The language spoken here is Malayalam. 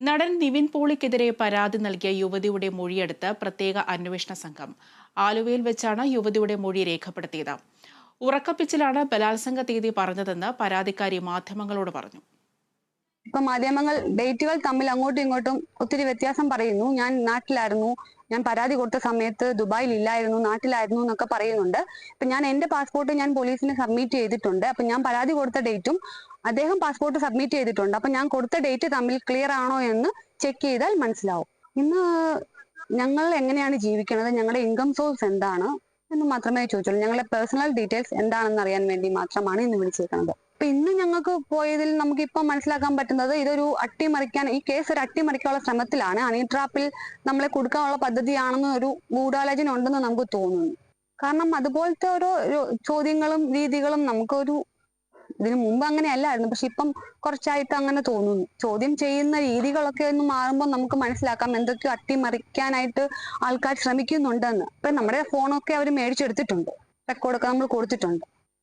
നടൻ നിവിൻ പോളിക്കെതിരെ പരാതി നൽകിയ യുവതിയുടെ മൊഴിയെടുത്ത് പ്രത്യേക അന്വേഷണ സംഘം. ആലുവയിൽ വെച്ചാണ് യുവതിയുടെ മൊഴി രേഖപ്പെടുത്തിയത്. ഉറക്കപ്പിച്ചിലാണ് ബലാത്സംഗ തീയതി പറഞ്ഞതെന്ന് പരാതിക്കാരി മാധ്യമങ്ങളോട് പറഞ്ഞു. ഇപ്പൊ മാധ്യമങ്ങൾ ഡേറ്റുകൾ തമ്മിൽ അങ്ങോട്ടും ഇങ്ങോട്ടും ഒത്തിരി വ്യത്യാസം പറയുന്നു. ഞാൻ നാട്ടിലായിരുന്നു. ഞാൻ പരാതി കൊടുത്ത സമയത്ത് ദുബായിൽ ഇല്ലായിരുന്നു നാട്ടിലായിരുന്നു എന്നൊക്കെ പറയുന്നുണ്ട്. ഇപ്പൊ ഞാൻ എന്റെ പാസ്പോർട്ട് ഞാൻ പോലീസിന് സബ്മിറ്റ് ചെയ്തിട്ടുണ്ട്. അപ്പൊ ഞാൻ പരാതി കൊടുത്ത ഡേറ്റും അദ്ദേഹം പാസ്പോർട്ട് സബ്മിറ്റ് ചെയ്തിട്ടുണ്ട്. അപ്പൊ ഞാൻ കൊടുത്ത ഡേറ്റ് തമ്മിൽ ക്ലിയർ ആണോ എന്ന് ചെക്ക് ചെയ്താൽ മനസ്സിലാവും. ഇന്ന് ഞങ്ങൾ എങ്ങനെയാണ് ജീവിക്കുന്നത്? ഞങ്ങളുടെ ഇൻകം സോഴ്സ് എന്താണ്? എന്ന് മാത്രമേ ചോദിച്ചുള്ളൂ. ഞങ്ങളുടെ പേഴ്സണൽ ഡീറ്റെയിൽസ് എന്താണെന്ന് അറിയാൻ വേണ്ടി മാത്രമാണ് ഇന്ന് വിളിച്ചേക്കുന്നത്. ഇന്ന് ഞങ്ങൾക്ക് പോയതിൽ നമുക്ക് ഇപ്പൊ മനസ്സിലാക്കാൻ പറ്റുന്നത് ഇതൊരു അട്ടിമറിക്കാൻ ഈ കേസ് ഒരു അട്ടിമറിക്കാനുള്ള ശ്രമത്തിലാണ്. അണിട്രാപ്പിൽ നമ്മളെ കൊടുക്കാനുള്ള പദ്ധതിയാണെന്ന് ഒരു ഗൂഢാലോചന ഉണ്ടെന്ന് നമുക്ക് തോന്നുന്നു. കാരണം അതുപോലത്തെ ഓരോ ചോദ്യങ്ങളും രീതികളും നമുക്കൊരു ഇതിനു മുമ്പ് അങ്ങനെ അല്ലായിരുന്നു. പക്ഷെ ഇപ്പം കുറച്ചായിട്ട് അങ്ങനെ തോന്നുന്നു. ചോദ്യം ചെയ്യുന്ന രീതികളൊക്കെ ഒന്ന് മാറുമ്പോൾ നമുക്ക് മനസ്സിലാക്കാം എന്തൊക്കെയോ അട്ടിമറിക്കാനായിട്ട് ആൾക്കാർ ശ്രമിക്കുന്നുണ്ടെന്ന്. ഇപ്പൊ നമ്മുടെ ഫോണൊക്കെ അവർ മേടിച്ചെടുത്തിട്ടുണ്ട്. റെക്കോർഡൊക്കെ നമ്മൾ കൊടുത്തിട്ടുണ്ട്.